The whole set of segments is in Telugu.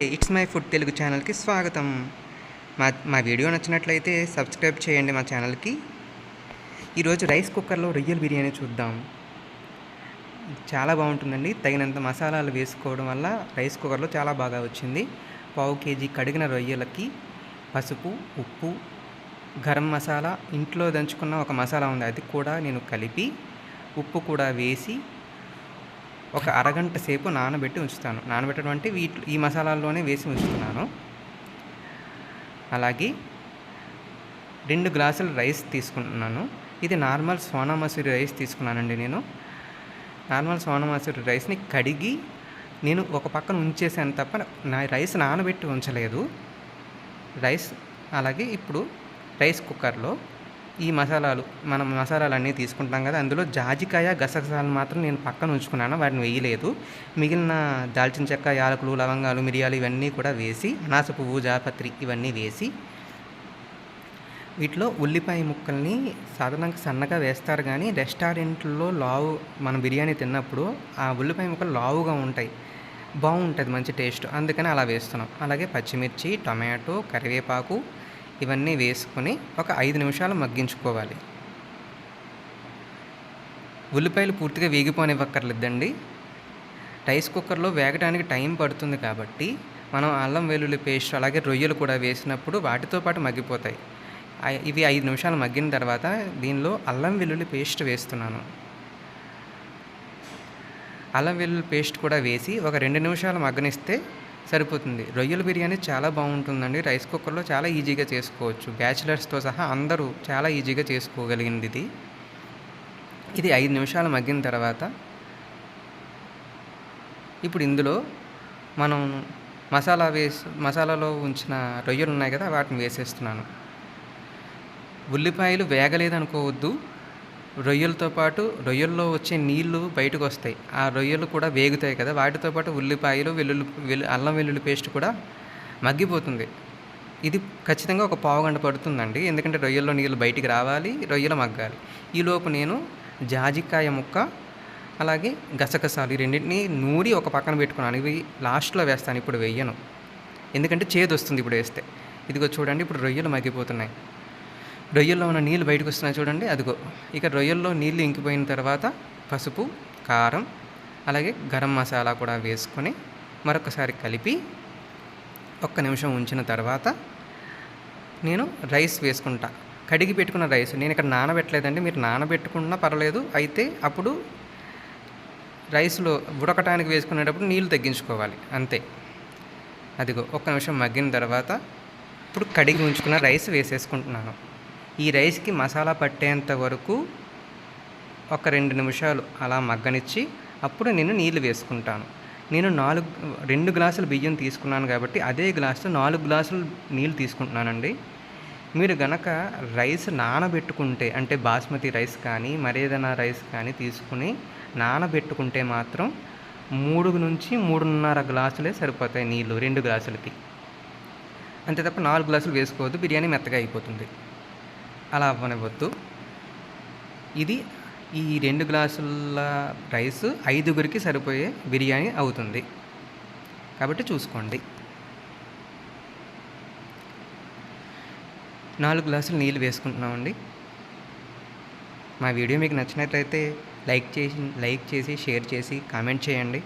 ఇట్స్ మై ఫుడ్ తెలుగు ఛానల్కి స్వాగతం. మా మా వీడియో నచ్చినట్లయితే సబ్స్క్రైబ్ చేయండి మా ఛానల్కి. ఈరోజు రైస్ కుక్కర్లో రొయ్యల బిర్యానీ చూద్దాం. చాలా బాగుంటుందండి. తగినంత మసాలాలు వేసుకోవడం వల్ల రైస్ కుక్కర్లో చాలా బాగా వచ్చింది. పావు కేజీ కడిగిన రొయ్యలకి పసుపు ఉప్పు గరం మసాలా ఇంట్లో దంచుకున్న ఒక మసాలా ఉంది. అది కూడా నేను కలిపి ఉప్పు కూడా వేసి ఒక అరగంట సేపు నానబెట్టి ఉంచుతాను. నానబెట్టడం అంటే వీటి ఈ మసాలాల్లోనే వేసి ఉంచుతున్నాను. అలాగే రెండు గ్లాసులు రైస్ తీసుకుంటున్నాను ఇది నార్మల్ సోనా మసూరి రైస్ తీసుకున్నానండి నేను. నార్మల్ సోనా మసూరి రైస్ని కడిగి నేను ఒక పక్కన ఉంచేసాను తప్ప నా రైస్ నానబెట్టి ఉంచలేదు. రైస్ అలాగే ఇప్పుడు రైస్ కుక్కర్లో ఈ మసాలాలు మనం మసాలాలు అన్నీ తీసుకుంటాం కదా అందులో జాజికాయ గసగసాలు మాత్రం నేను పక్కన ఉంచుకున్నాను వాటిని వేయలేదు. మిగిలిన దాల్చిన చెక్క యాలకులు లవంగాలు మిరియాలు ఇవన్నీ కూడా వేసి అనాస పువ్వు జాపత్రి ఇవన్నీ వేసి వీటిలో ఉల్లిపాయ ముక్కల్ని సాధారణంగా సన్నగా వేస్తారు కానీ రెస్టారెంట్లో లావు మనం బిర్యానీ తిన్నప్పుడు ఆ ఉల్లిపాయ ముక్కలు లావుగా ఉంటాయి. బాగుంటుంది మంచి టేస్ట్. అందుకని అలా వేస్తున్నాం. అలాగే పచ్చిమిర్చి టమాటో కరివేపాకు ఇవన్నీ వేసుకొని ఒక ఐదు నిమిషాలు మగ్గించుకోవాలి. ఉల్లిపాయలు పూర్తిగా వేగిపోనివ్వక్కర్లేదండి. రైస్ కుక్కర్లో వేగడానికి టైం పడుతుంది కాబట్టి మనం అల్లం వెల్లుల్లి పేస్ట్ అలాగే రొయ్యలు కూడా వేసినప్పుడు వాటితో పాటు మగ్గిపోతాయి. ఇవి ఐదు నిమిషాలు మగ్గిన తర్వాత దీనిలో అల్లం వెల్లుల్లి పేస్ట్ వేస్తున్నాను. అల్లం వెల్లుల్లి పేస్ట్ కూడా వేసి ఒక రెండు నిమిషాలు మగ్గనిస్తే సరిపోతుంది. రొయ్యల బిర్యానీ చాలా బాగుంటుందండి. రైస్ కుక్కర్లో చాలా ఈజీగా చేసుకోవచ్చు. బ్యాచిలర్స్తో సహా అందరూ చాలా ఈజీగా చేసుకోగలిగింది ఇది ఇది ఐదు నిమిషాలు మగ్గిన తర్వాత ఇప్పుడు ఇందులో మనం మసాలా వేసి మసాలాలో ఉంచిన రొయ్యలు ఉన్నాయి కదా వాటిని వేసేస్తున్నాను. ఉల్లిపాయలు వేగలేదనుకోవద్దు. రొయ్యలతో పాటు రొయ్యల్లో వచ్చే నీళ్ళు బయటకు వస్తాయి. ఆ రొయ్యలు కూడా వేగుతాయి కదా. వాటితో పాటు ఉల్లిపాయలు వెల్లుల్లి వెల్లు అల్లం వెల్లుల్లి పేస్ట్ కూడా మగ్గిపోతుంది. ఇది ఖచ్చితంగా ఒక పావు గంట పడుతుందండి. ఎందుకంటే రొయ్యల్లో నీళ్ళు బయటికి రావాలి రొయ్యలు మగ్గాలి. ఈలోపు నేను జాజికాయ ముక్క అలాగే గసగసాలు ఈ రెండింటిని నూరి ఒక పక్కన పెట్టుకున్నాను. ఇవి లాస్ట్లో వేస్తాను. ఇప్పుడు వెయ్యను ఎందుకంటే చేదు వస్తుంది ఇప్పుడు వేస్తే. ఇదిగో చూడండి. ఇప్పుడు రొయ్యలు మగ్గిపోతున్నాయి. రొయ్యల్లో ఉన్న నీళ్ళు బయటకు వస్తున్నాయి చూడండి అదిగో. ఇక రొయ్యల్లో నీళ్ళు ఇంకిపోయిన తర్వాత పసుపు కారం అలాగే గరం మసాలా కూడా వేసుకొని మరొకసారి కలిపి ఒక్క నిమిషం ఉంచిన తర్వాత నేను రైస్ వేసుకుంటా. కడిగి పెట్టుకున్న రైస్. నేను ఇక్కడ నానబెట్టలేదండి మీరు నానబెట్టుకున్నా పర్లేదు అయితే అప్పుడు రైస్లో ఉడకటానికి వేసుకునేటప్పుడు నీళ్ళు తగ్గించుకోవాలి అంతే. అదిగో ఒక్క నిమిషం మగ్గిన తర్వాత ఇప్పుడు కడిగి ఉంచుకున్న రైస్ వేసేసుకుంటున్నాను. ఈ రైస్కి మసాలా పట్టేంత వరకు ఒక రెండు నిమిషాలు అలా మగ్గనిచ్చి అప్పుడు నేను నీళ్ళు వేసుకుంటాను. నేను నాలుగు రెండు గ్లాసులు బియ్యం తీసుకున్నాను కాబట్టి అదే గ్లాసు నాలుగు గ్లాసులు నీళ్ళు తీసుకుంటున్నానండి. మీరు గనక రైస్ నానబెట్టుకుంటే అంటే బాస్మతి రైస్ కానీ మరేదైనా రైస్ కానీ తీసుకుని నానబెట్టుకుంటే మాత్రం మూడు నుంచి మూడున్నర గ్లాసులే సరిపోతాయి నీళ్ళు రెండు గ్లాసులకి. అంతే తప్ప నాలుగు గ్లాసులు వేసుకోవద్దు బిర్యానీ మెత్తగా అయిపోతుంది. అలా అవ్వనివ్వద్దు. ఇది ఈ రెండు గ్లాసుల రైస్ ఐదుగురికి సరిపోయే బిర్యానీ అవుతుంది. కాబట్టి చూసుకోండి. నాలుగు గ్లాసులు నీళ్ళు వేసుకుంటున్నామండి. మా వీడియో మీకు నచ్చినట్లయితే లైక్ చేసి లైక్ చేసి షేర్ చేసి కామెంట్ చేయండి.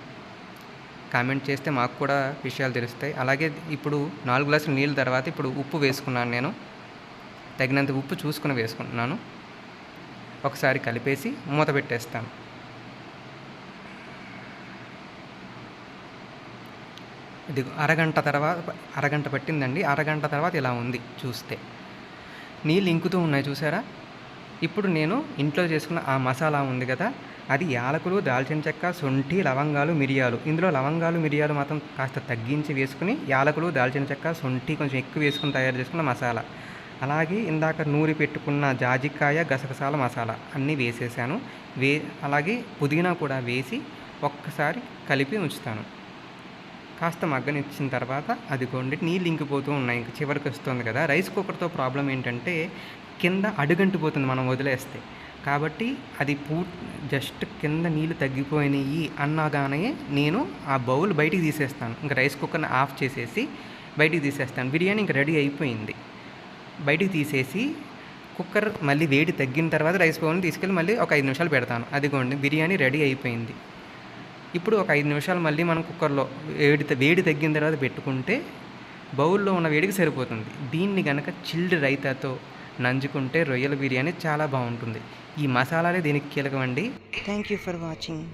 కామెంట్ చేస్తే మాకు కూడా విషయాలు తెలుస్తాయి. అలాగే ఇప్పుడు నాలుగు గ్లాసులు నీళ్ళ తర్వాత ఇప్పుడు ఉప్పు వేసుకున్నాను నేను. తగినంత ఉప్పు చూసుకుని వేసుకుంటున్నాను. ఒకసారి కలిపేసి మూత పెట్టేస్తాను. ఇది అరగంట తర్వాత అరగంట పట్టిందండి. అరగంట తర్వాత ఇలా ఉంది చూస్తే. నీళ్ళు ఇంకుతూ ఉన్నాయి చూసారా? ఇప్పుడు నేను ఇంట్లో చేసుకున్న ఆ మసాలా ఉంది కదా అది యాలకులు దాల్చిన చెక్క శొంఠి లవంగాలు మిరియాలు. ఇందులో లవంగాలు మిరియాలు మాత్రం కాస్త తగ్గించి వేసుకుని యాలకులు దాల్చిన చెక్క శొంఠి కొంచెం ఎక్కువ వేసుకుని తయారు చేసుకున్న మసాలా. అలాగే ఇందాక నూరి పెట్టుకున్న జాజికాయ గసగసాల మసాలా అన్నీ వేసేసాను. వే అలాగే పుదీనా కూడా వేసి ఒక్కసారి కలిపి ఉంచుతాను. కాస్త మగ్గనిచ్చిన తర్వాత అది కొండి నీళ్ళు ఇంకిపోతూ ఉన్నాయి. ఇంక చివరికి వస్తుంది కదా. రైస్ కుక్కర్తో ప్రాబ్లం ఏంటంటే కింద అడుగంటిపోతుంది మనం వదిలేస్తే. కాబట్టి అది పూ జస్ట్ కింద నీళ్ళు తగ్గిపోయినాయి అన్నగానే నేను ఆ బౌల్ బయటికి తీసేస్తాను. ఇంకా రైస్ కుక్కర్ని ఆఫ్ చేసేసి బయటికి తీసేస్తాను. బిర్యానీ ఇంకా రెడీ అయిపోయింది. బయటికి తీసేసి కుక్కర్ మళ్ళీ వేడి తగ్గిన తర్వాత రైస్ బౌల్ని తీసుకెళ్ళి మళ్ళీ ఒక ఐదు నిమిషాలు పెడతాను. అదిగోండి బిర్యానీ రెడీ అయిపోయింది. ఇప్పుడు ఒక ఐదు నిమిషాలు మళ్ళీ మనం కుక్కర్లో వేడి వేడి తగ్గిన తర్వాత పెట్టుకుంటే బౌల్లో ఉన్న వేడికి సరిపోతుంది. దీన్ని కనుక చిల్డ్ రైతాతో నంజుకుంటే రొయ్యల బిర్యానీ చాలా బాగుంటుంది. ఈ మసాలాలే దీనికి కీలకం అండి థ్యాంక్ యూ ఫర్ వాచింగ్